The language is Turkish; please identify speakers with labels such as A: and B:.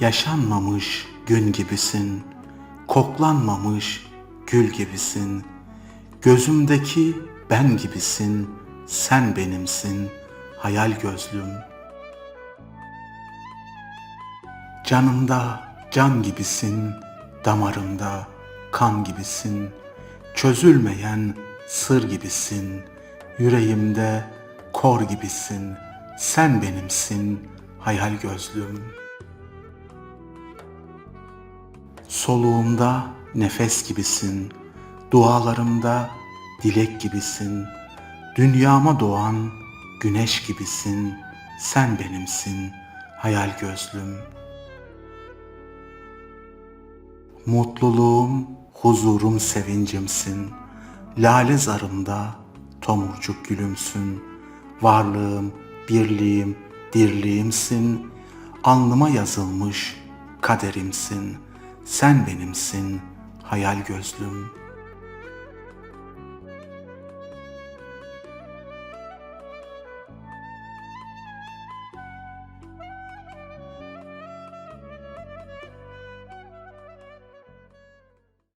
A: Yaşanmamış gün gibisin, koklanmamış gül gibisin. Gözümdeki ben gibisin, sen benimsin, hayal gözlüm. Canımda can gibisin, damarımda kan gibisin. Çözülmeyen sır gibisin, yüreğimde kor gibisin. Sen benimsin, hayal gözlüm. Soluğumda nefes gibisin, dualarımda dilek gibisin. Dünyama doğan güneş gibisin, sen benimsin, hayal gözlüm. Mutluluğum, huzurum, sevincimsin. Lale zarımda tomurcuk gülümsün. Varlığım, birliğim, dirliğimsin. Alnıma yazılmış kaderimsin. Sen benimsin, hayal gözlüm.''